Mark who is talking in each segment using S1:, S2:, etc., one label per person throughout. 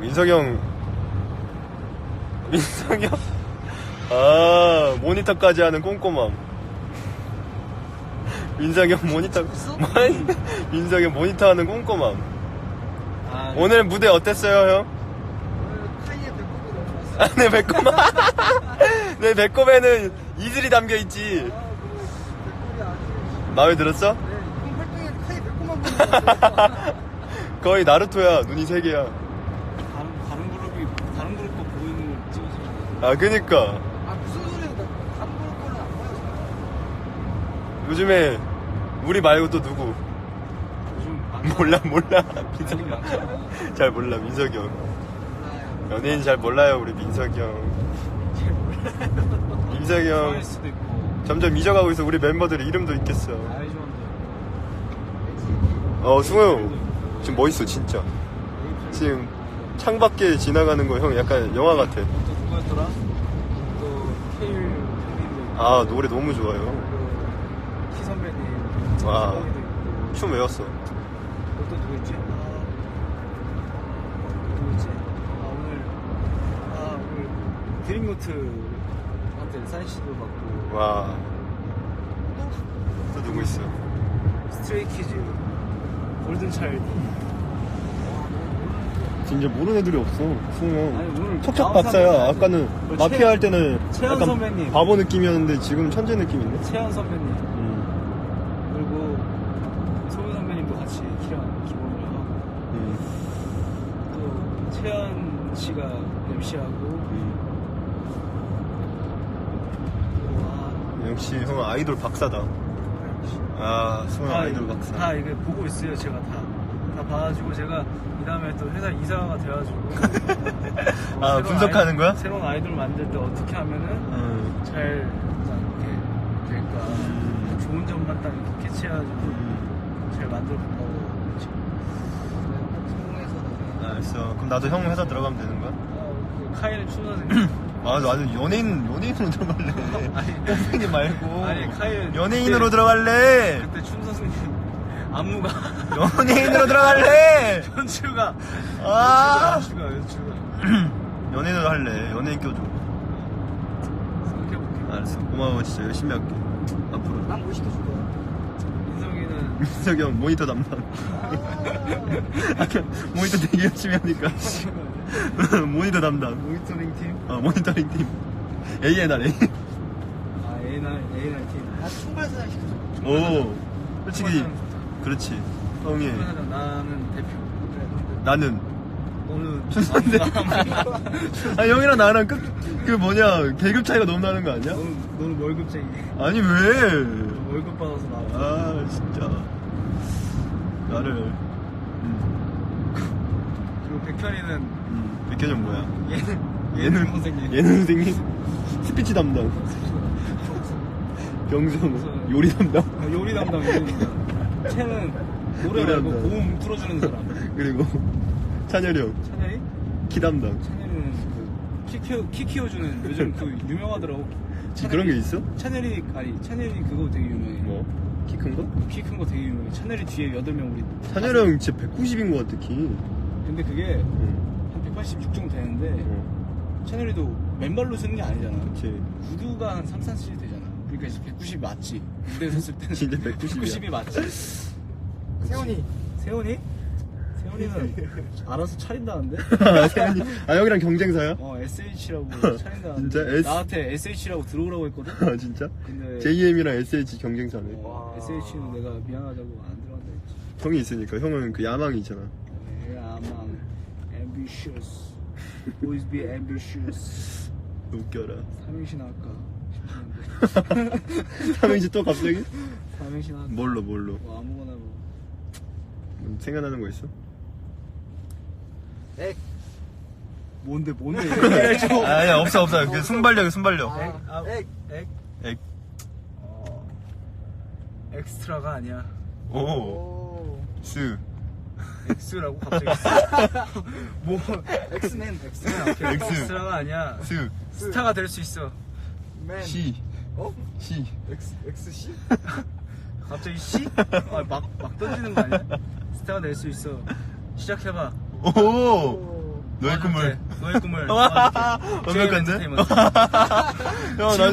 S1: 민석이 형 민석이 형? 아 모니터까지 하는 꼼꼼함 민석이 형 모니터 민석이 형 모니터 하는 꼼꼼함
S2: 아,
S1: 오늘 무대 어땠어요 형? 아, 내 배꼽 내 배꼽에는 이슬이 담겨있지
S2: 아, 그.
S1: 마음에 들었어?
S2: 네, 활동에 카이 배꼽만 보는 것 같아요.
S1: 거의 나루토야 눈이 세 개야
S3: 다른 다른 그룹이 다른 그룹 거 보이는 걸 찍으시면
S1: 아 그니까.
S2: 아, 무슨 소리야. 걸 거는 안 보여서.
S1: 요즘에 우리 말고 또 누구? 몰라 몰라. 민석이. 형. 잘 몰라 민석이 형. 연예인 잘 몰라요 우리 민석이 형. 민석이 형. 점점 잊어가고 있어. 우리 멤버들의 이름도 있겠어. 어 승호 형. 지금 멋있어 진짜. 지금 창밖에 지나가는 거 형 약간 영화 같아
S3: 또 누구였더라? 또 케일
S1: 아 노래 너무 좋아요
S3: 키 선배님
S1: 와.
S3: 있고
S1: 춤 외웠어
S3: 또 누구? 아, 누구 있지? 아 오늘 아 오늘 드림노트한테 사인시도 받고
S1: 와 또 누구 있어
S3: 스트레이키즈 골든 차일드
S1: 진짜 모르는 애들이 없어. 승호
S3: 아니, 오늘
S1: 형 척척
S3: 나온
S1: 박사야
S3: 사람들
S1: 아까는
S3: 그
S1: 마피아
S3: 최-
S1: 할 때는
S3: 최연
S1: 약간
S3: 선배님.
S1: 바보 느낌이었는데 지금 천재 느낌인데?
S3: 채연 선배님.
S1: 음.
S3: 그리고 소유 선배님도 같이 키랑 기본을 하고.
S1: 음.
S3: 또 채연 씨가 MC하고.
S1: 음.
S3: 와.
S1: 역시 형은 아이돌 박사다. 아 승호 형 아이돌 박사.
S3: 다 이게 보고 있어요. 제가 다. 다 봐가지고 제가 이 다음에 또 회사 이사가 돼가지고 뭐
S1: 아,
S3: 새로운
S1: 분석하는
S3: 아이-
S1: 거야?
S3: 새로운 아이돌 만들 때 어떻게 하면은
S1: 음.
S3: 잘 이렇게 될까
S1: 음.
S3: 좋은 점만 딱 이렇게 캐치해가지고
S1: 음.
S3: 잘 만들어 본다고 지금
S2: 성공해서 나중에.
S1: 알았어 그럼 나도 형 회사 들어가면 되는 거야?
S3: 어, 그 카일 춘 선생님
S1: 아 나는 연예인 연예인으로 들어갈래 선생님 말고
S3: 아니, 카일
S1: 연예인으로
S3: 그때-
S1: 들어갈래
S3: 그때 춘 선생님 안무가
S1: 연예인으로 들어갈래?
S3: 연출가.
S1: 아.
S3: 연출가 연출가
S1: 연예인으로 할래. 연예인 껴줘.
S3: 생각해볼게.
S1: 알았어. 고마워. 진짜 열심히 할게. 앞으로.
S2: 난 뭐 시켜줄 거야?
S3: 인성이는
S1: 민석이 형 모니터 담당. 아까 모니터 되게 열심히 하니까. 모니터 담당.
S3: 모니터링 팀?
S1: 어 모니터링 팀. A&R A
S3: 아 A&R A&R 팀.
S2: 나 총괄사장 시켜줘.
S1: 오. 솔직히 그렇지. 형이
S3: 나는 대표.
S1: 나는.
S3: 너는. 안무가
S1: 아 형이랑 나랑 그, 그 뭐냐 계급 차이가 너무 나는 거 아니야?
S3: 너는, 너는 월급쟁이.
S1: 아니 왜?
S3: 너 월급 받아서 나와.
S1: 아 진짜. 나를. 음,
S3: 그리고 백현이는
S1: 음, 백현이 뭐야?
S3: 예능
S1: 예능
S3: 선생님.
S1: 예능 선생님? 스피치 담당. 병성 요리 담당.
S3: 아, 요리 담당 요리 담당 채는 노래
S1: 노래
S3: 말고. 고음 틀어주는 사람
S1: 그리고 찬열이 형
S3: 찬열이?
S1: 키 담당
S3: 찬열이는 그키 키워 키 키워주는 요즘 그 유명하더라고 찬열이-
S1: 그런 게 있어?
S3: 찬열이 아니 찬열이 그거 되게 유명해
S1: 뭐? 키 큰 거?
S3: 키 큰 거 되게 유명해 찬열이 뒤에 8명 우리
S1: 찬열이 형 진짜 190인 것 같아 키
S3: 근데 그게
S1: 응.
S3: 한 186 정도 되는데
S1: 어,
S3: 찬열이도 맨발로 쓰는 게 아니잖아
S1: 그치
S3: 구두가 한 3, 4cm 되잖아 그러니까 이제 190이 맞지 무대 섰을 때는
S1: 진짜 190 이야.
S3: 190이 맞지
S2: 세훈이.
S3: 세훈이? 세훈이는 알아서 차린다는데?
S1: 세훈이. 아 형이랑 경쟁사야?
S3: 어 SH라고 차린다는데
S1: 진짜? S?
S3: 나한테 SH라고 들어오라고 했거든?
S1: 아 진짜?
S3: 근데
S1: JM이랑 SH 경쟁사네
S3: 어, SH는 내가 미안하다고 안 들어간다 했지
S1: 형이 있으니까 형은 그 야망이 있잖아
S3: Yeah, I'm ambitious. Always be ambitious.
S1: 웃겨라
S3: 삼행시 나올까.
S1: 삼행시 또 갑자기?
S3: 삼행시 나올까?
S1: 뭘로 뭘로
S3: 뭐 아무거나 뭐.
S1: 뭐 생각나는 거 있어?
S2: 액.
S3: 뭔데 뭔데 얘기해 줘.
S1: 아니 없어 없어 그 순발력 순발력
S2: 아,
S3: 아,
S2: 액.
S3: 액.
S1: 액.
S3: 어. 엑스트라가 아니야.
S1: 오
S2: 오.
S1: 스
S3: 엑스라고 갑자기. 뭐
S2: 엑스맨.
S3: 오케이.
S1: 엑스.
S3: 엑스트라가 아니야.
S1: 스
S3: 스타가 될 수 있어.
S2: 맨.
S1: 시
S2: 어?
S1: 시
S2: 엑스, 엑스씨?
S3: 갑자기 시? 아, 막, 막 던지는 거 아니야? 스타가 될 수 있어. 시작해봐.
S1: 오
S2: 오.
S1: 너의 꿈을.
S3: 너의 꿈을.
S1: 완벽한데?
S3: 지금
S1: 나-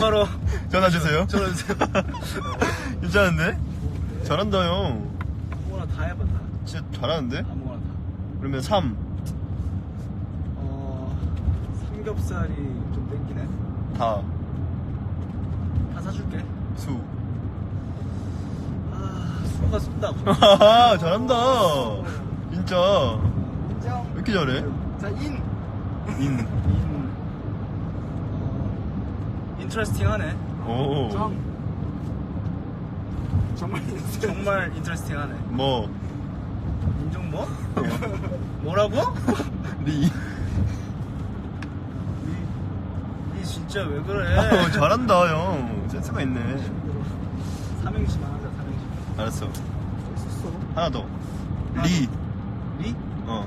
S3: 바로
S1: 전화 주세요.
S3: 전화 주세요.
S1: 괜찮은데? 잘한다, 형.
S3: 아무거나 다 해봐 다.
S1: 진짜 잘하는데?
S3: 아무거나 다.
S1: 그러면 3,
S3: 어 삼겹살이 좀 땡기네.
S1: 다,
S3: 다 사줄게.
S1: 수.
S3: 아 수가 쏟다.
S1: 하하, 잘한다. 진짜.
S2: 인정.
S1: 왜 이렇게 잘해?
S2: 자, 인.
S1: 인.
S3: 어, 인트레스팅하네.
S1: 오.
S2: 정. 정말 인정.
S3: 정말 인트레스팅하네.
S1: 뭐.
S3: 인정 뭐? 뭐라고?
S1: 리.
S3: 니 진짜 왜 그래?
S1: 어, 잘한다, 형. 센스가 있네.
S3: 삼행시만 하자 삼행시.
S1: 알았어.
S2: 있었어.
S1: 하나 더. 리.
S3: 리?
S1: 어.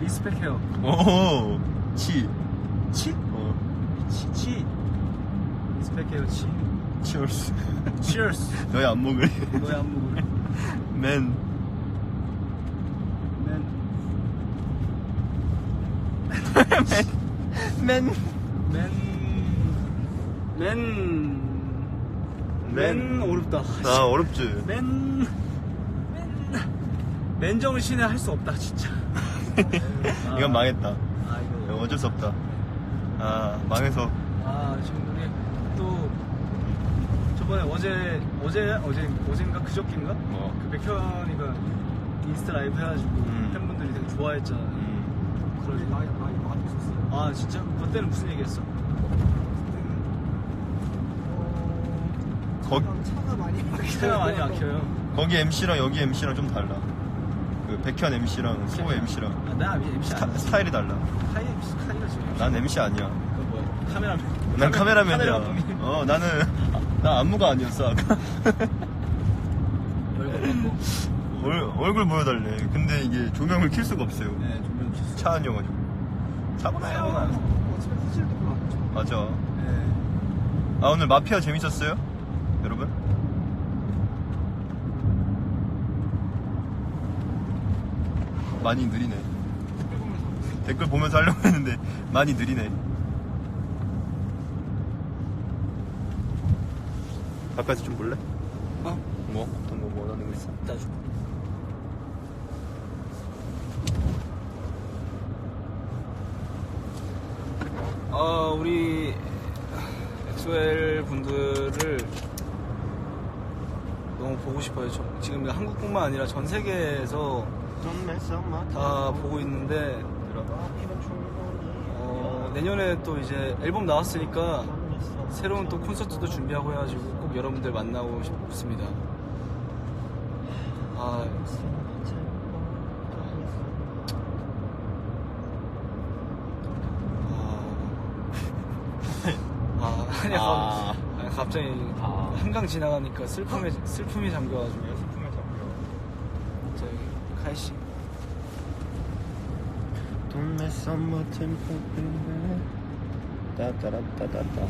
S3: 리스펙 헤어.
S1: 오. 치.
S3: 치?
S1: 어.
S3: 치? 치? 리스펙 헤어 치.
S1: 치얼스.
S3: Cheers.
S1: 너의 안목을.
S3: 너의 안무를.
S1: 맨.
S3: 맨.
S1: 맨.
S3: 맨. 맨. 맨 어렵다.
S1: 아, 어렵지.
S3: 맨. 맨. 맨정신에 할 수 없다 진짜. 아.
S1: 이건 망했다.
S3: 아 이거.
S1: 어쩔 수 없다. 아, 망해서.
S3: 아 지금 우리 또 저번에 어제 어제 어제 어젠가 그저께인가
S1: 뭐.
S3: 그 백현이가 인스타 라이브 해가지고
S1: 음.
S3: 팬분들이 되게 좋아했잖아.
S1: 음.
S2: 많
S3: 아 진짜? 그때는 무슨 얘기했어?
S1: 거,
S2: 차가 많이 막혀요.
S3: 차가 많이 막혀요.
S1: 거기 MC랑 여기 MC랑 좀 달라. 그 백현 MC랑 수호 MC랑
S3: 아, 나 MC
S1: 스타,
S3: 아니야.
S1: 스타일이 달라.
S3: 타이 MC 타이가 지금.
S1: 난 MC 아니야.
S3: 그 뭐야? 카메라맨.
S1: 난 카메라맨이야.
S3: 카메라맨이.
S1: 어, 나는 나 안무가 아니었어 아까.
S3: 얼굴.
S1: 얼, 얼굴 보여달래. 근데 이게 조명을 킬 수가 없어요.
S3: 네, 조명 키스.
S1: 차 안이어가지고. 사고 나요.
S3: 사고나요.
S2: 어차피 사실도 별로 안 좋아.
S1: 맞아.
S3: 네.
S1: 아 오늘 마피아 재밌었어요? 여러분? 많이 느리네. 댓글 보면서 하려고 했는데 많이 느리네. 가까이서 좀 볼래?
S3: 어?
S1: 뭐? 어떤 거 원하는 거 있어?
S3: 이따 줘. 어, 우리 엑소엘 분들을 너무 보고 싶어요. 저, 지금 한국뿐만 아니라 전 세계에서 다 보고 있는데 어, 내년에 또 이제 앨범 나왔으니까 새로운 또 콘서트도 준비하고 해가지고 꼭 여러분들 만나고 싶습니다. 아, 아, 아, 갑자기
S1: 아.
S3: 한강 지나가니까 슬픔에 슬픔이 잠겨가지고 저기 카이 씨.
S1: Don't mess up my tempo, baby. 따따라따따따.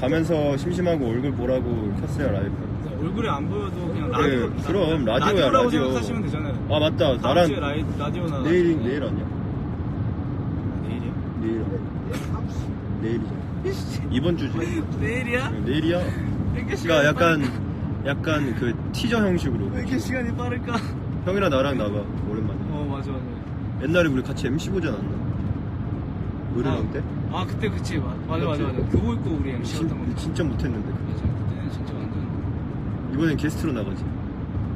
S1: 가면서 심심하고 얼굴 보라고 켰어요 라이브.
S3: 얼굴이 안 보여도 그냥
S1: 네,
S3: 라디오
S1: 그럼 라디오야
S3: 라디오라고
S1: 라디오.
S3: 생각하시면 되잖아요.
S1: 아 맞다
S3: 다음
S1: 나랑
S3: 주에 라이, 라디오 나
S1: 내일 내일 아니야?
S3: 내일이요?
S1: 내일 내일이죠. 이번 주지.
S3: 내일이야?
S1: 네, 내일이야. 그러니까 약간 약간 그 티저 형식으로.
S3: 왜 이렇게 시간이 빠를까?
S1: 형이랑 나랑 나가 오랜만에.
S3: 어 맞아 맞아.
S1: 옛날에 우리 같이 MC 보지 않았나? 의료랑 때?
S3: 아 그때 그치 맞- 맞아 맞아? 맞아. 교복 입고 우리 MC
S1: 진,
S3: 했던 거.
S1: 진짜 못했는데.
S3: 맞아 그때는 진짜 완전
S1: 이번엔 게스트로 나가지.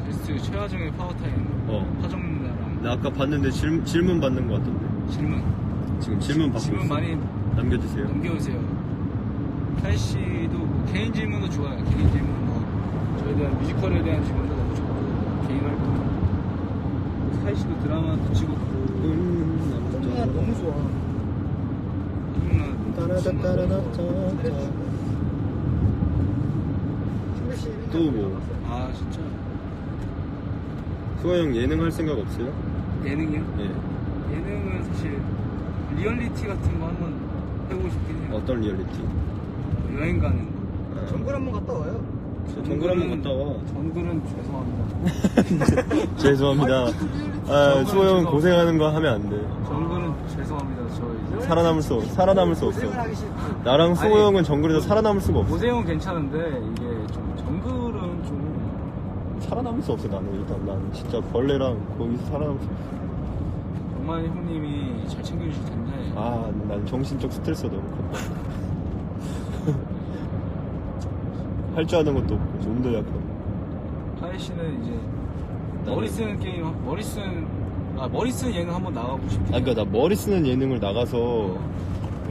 S3: 게스트 최하정의 파워타임
S1: 어.
S3: 화정나랑
S1: 나 아까 봤는데 질, 질문 받는 거 같던데.
S3: 질문
S1: 지금 질문 받고
S3: 질문
S1: 있어.
S3: 많이
S1: 남겨주세요.
S3: 넘겨주세요. 카이 씨도 뭐 개인 질문도 좋아요. 개인 질문 뭐 저에 대한 뮤지컬에 대한 질문도 너무 좋고 개인 활동. 카이 씨도 드라마도 찍었고
S2: 나 너무 좋아.
S1: 또 뭐?
S3: 아 진짜
S1: 수아 형 예능 할 생각 없어요?
S3: 예능이요?
S1: 예.
S3: 예능은 사실 리얼리티 같은 거 한번 해보고 싶긴 해요.
S1: 어떤 리얼리티?
S3: 여행 가는 거.
S1: 아,
S2: 정글 한번 갔다 와요.
S1: 정글 한번 갔다 와.
S3: 정글은 죄송합니다.
S1: 죄송합니다. 아, 수호 형 고생하는 거 하면 안 돼.
S3: 정글은 죄송합니다. 저 이제
S1: 살아남을 수, 없- 살아남을 수 없어.
S2: 고생을 하기 싫고.
S1: 나랑 수호
S3: 아니,
S1: 형은 정글에서 살아남을 수가 없어.
S3: 모세형 괜찮은데 이게 좀 정글은 좀
S1: 살아남을 수 없어, 나는. 일단 난 진짜 벌레랑 거기서 살아남을 수 없어.
S3: 정말 형님이 잘 챙겨주실 텐데
S1: 아, 난 정신적 스트레스가 너무 컸다. 할 줄 아는 것도 없고, 몸도 약하고.
S3: 하이 씨는 이제 머리 쓰는 게임 머리 쓰는 아 머리 쓰는 예능 한번 나가고 싶대.
S1: 아, 그니까 나 머리 쓰는 예능을 나가서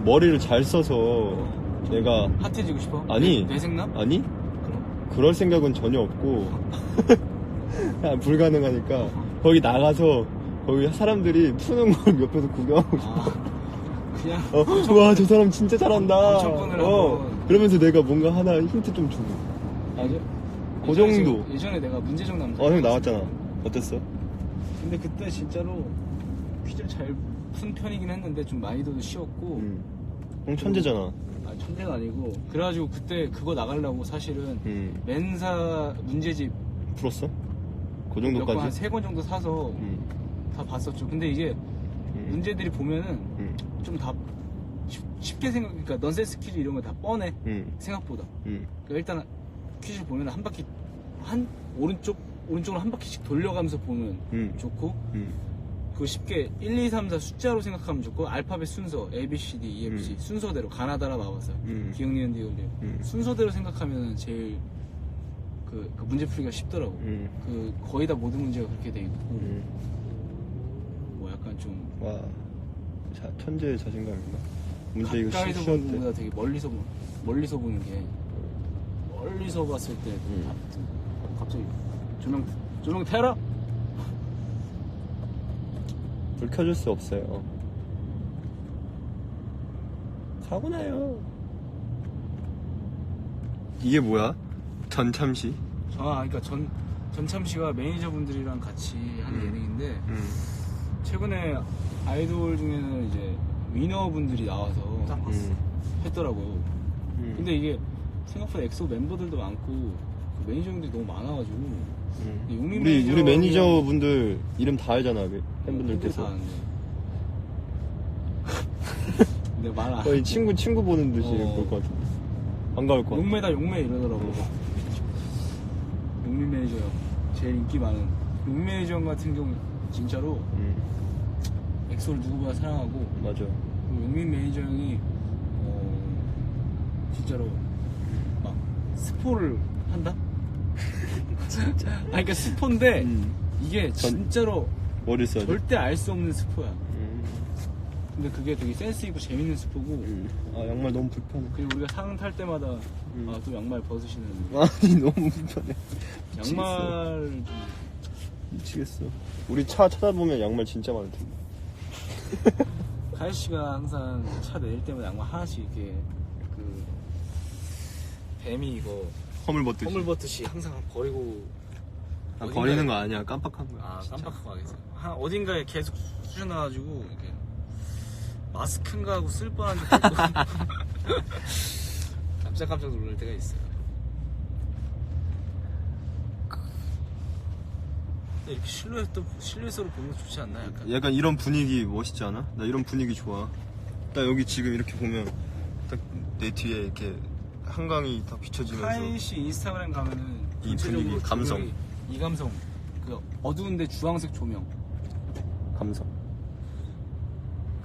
S1: 머리를 잘 써서 내가,
S3: 핫해지고 싶어?
S1: 아니.
S3: 뇌- 뇌생남?
S1: 아니?
S3: 그럼
S1: 그럴 생각은 전혀 없고 그냥 불가능하니까 거기 나가서 거기 사람들이 푸는 걸 옆에서 구경하고 싶어
S3: 아 그냥
S1: 어, 와저 사람 진짜 잘한다
S3: 엄청권을
S1: 어,
S3: 한번.
S1: 그러면서 내가 뭔가 하나 힌트 좀 주고
S3: 맞아.
S1: 그 정도.
S3: 예전에 내가 문제적 남자.
S1: 어 형 나왔잖아 어땠어?
S3: 근데 그때 진짜로 퀴즈를 잘 푼 편이긴 했는데 좀 난이도도 쉬웠고
S1: 응. 형 천재잖아
S3: 아, 천재가 아니고 그래가지고 그때 그거 나가려고 사실은
S1: 응.
S3: 맨사 문제집
S1: 풀었어? 그 정도까지?
S3: 한세 권 정도 사서
S1: 응.
S3: 다 봤었죠. 근데 이게
S1: 응.
S3: 문제들이 보면은
S1: 응.
S3: 좀 다 쉽 게 생각, 그러니까 넌센스 퀴즈 이런 거 다 뻔해
S1: 응.
S3: 생각보다.
S1: 응.
S3: 그러니까 일단 퀴즈 보면 한 바퀴 한 오른쪽 오른쪽으로 한 바퀴씩 돌려가면서 보면
S1: 응.
S3: 좋고
S1: 응.
S3: 그거 쉽게 1, 2, 3, 4 숫자로 생각하면 좋고 알파벳 순서 A, B, C, D, E, F, G
S1: 음.
S3: 순서대로 가나다라 마바사
S1: 음.
S3: 기억 니은 디올리오
S1: 음.
S3: 순서대로 생각하면 제일 그, 그 문제 풀기가 쉽더라고.
S1: 응.
S3: 그 거의 다 모든 문제가 그렇게 돼 있고
S1: 응.
S3: 뭐 약간 좀
S1: 와 자, 천재의 자신감인가? 문제 이거
S3: 가까이서
S1: 쉬-
S3: 보는
S1: 쉬웠대
S3: 것보다 되게 멀리서 보- 멀리서 보는 게 멀리서 봤을 때
S1: 음.
S3: 아, 갑자기 조명 조명 태라
S1: 불 켜줄 수 없어요. 사고 나요. 이게 뭐야? 전참시?
S3: 아 그러니까 전 전참 씨가 매니저분들이랑 같이 하는
S1: 음.
S3: 예능인데
S1: 응.
S3: 최근에 아이돌 중에는 이제 위너분들이 나와서
S1: 응.
S3: 했더라고요.
S1: 응.
S3: 근데 이게 생각보다 엑소 멤버들도 많고 그 매니저 형들이 너무 많아가지고
S1: 응.
S3: 이 용민
S1: 우리 우리 매니저분들 이름 다 알잖아 그 팬분들께서
S3: 다 아는데. 근데 말안
S1: 거의 친구 친구 보는 듯이
S3: 어.
S1: 볼 것 같은데 반가울 것 같아.
S3: 용매다 용매 이러더라고 용민 매니저 형 제일 인기 많은 용민 매니저 형 같은 경우 진짜로
S1: 응.
S3: 엑소를 누구보다 사랑하고
S1: 맞아.
S3: 용민 매니저 형이 어 진짜로 막 스포를 한다? 진짜 아 그러니까 스포인데
S1: 응.
S3: 이게
S1: 전-
S3: 진짜로
S1: 머리 써야 돼.
S3: 절대 알 수 없는 스포야
S1: 응.
S3: 근데 그게 되게 센스 있고 재밌는 스포고
S1: 응. 아 양말 너무 불편해.
S3: 그리고 우리가 상 탈 때마다
S1: 음.
S3: 아 또 양말 벗으시는
S1: 아니 너무 불편해. 미치겠어.
S3: 양말 좀
S1: 미치겠어. 우리 차 찾아보면 양말 진짜 많을 텐데.
S3: 가희 씨가 항상 차 내릴 때마다 양말 하나씩 이렇게 그 뱀이 이거
S1: 허물 벗듯이.
S3: 허물 벗듯이 항상 버리고
S1: 아,
S3: 어딘가에-
S1: 버리는 거 아니야. 깜빡한 거야.
S3: 아
S1: 진짜.
S3: 깜빡하고 가겠어 한 어딘가에 계속 쑤셔놔가지고 이렇게 마스크인가 하고 쓸 뻔한 있고 깜짝깜짝 놀랄 때가 있어요 근데 이렇게 실루엣도 실루엣으로 보는 거 좋지 않나 약간
S1: 약간 이런 분위기 멋있지 않아? 나 이런 분위기 좋아. 딱 여기 지금 이렇게 보면 딱 내 뒤에 이렇게 한강이 딱 비춰지면서
S3: 씨 인스타그램 가면은
S1: 이
S3: 전체적으로
S1: 분위기, 감성.
S3: 조명이 이 감성 그 어두운데 주황색 조명
S1: 감성.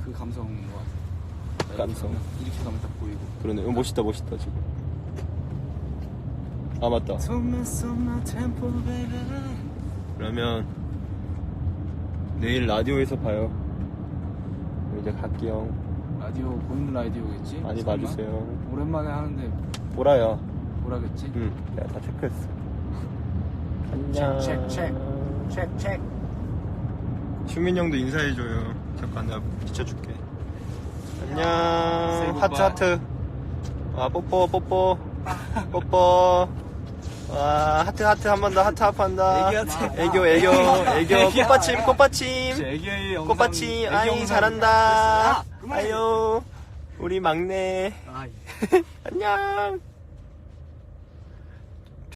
S3: 그 감성인 것 같아
S1: 감성.
S3: 이렇게 가면, 딱 보이고
S1: 그러네. 어, 멋있다, 멋있다 지금. 아 맞다. 그러면 내일 라디오에서 봐요. 이제 갈게요.
S3: 라디오 보이는 라디오겠지?
S1: 많이
S3: 설마?
S1: 봐주세요.
S3: 오랜만에 하는데
S1: 보라야.
S3: 뭐라겠지?
S1: 응. 내가 다 체크했어. 안녕.
S3: 체크, 체크, 체크 체크
S1: 휴민 형도 인사해줘요. 잠깐 내가 비춰줄게. 안녕. 하트. 하트. 아 뽀뽀 뽀뽀 뽀뽀. 와 하트 하트 한 번 더 하트 하트 한다.
S3: 하트.
S1: 애교 애교 애교
S3: 애기
S1: 꽃받침. 꽃받침
S3: 영상
S1: 꽃받침 아이. 잘한다.
S3: 아.
S1: 아유 우리 막내
S3: 아,
S1: 안녕.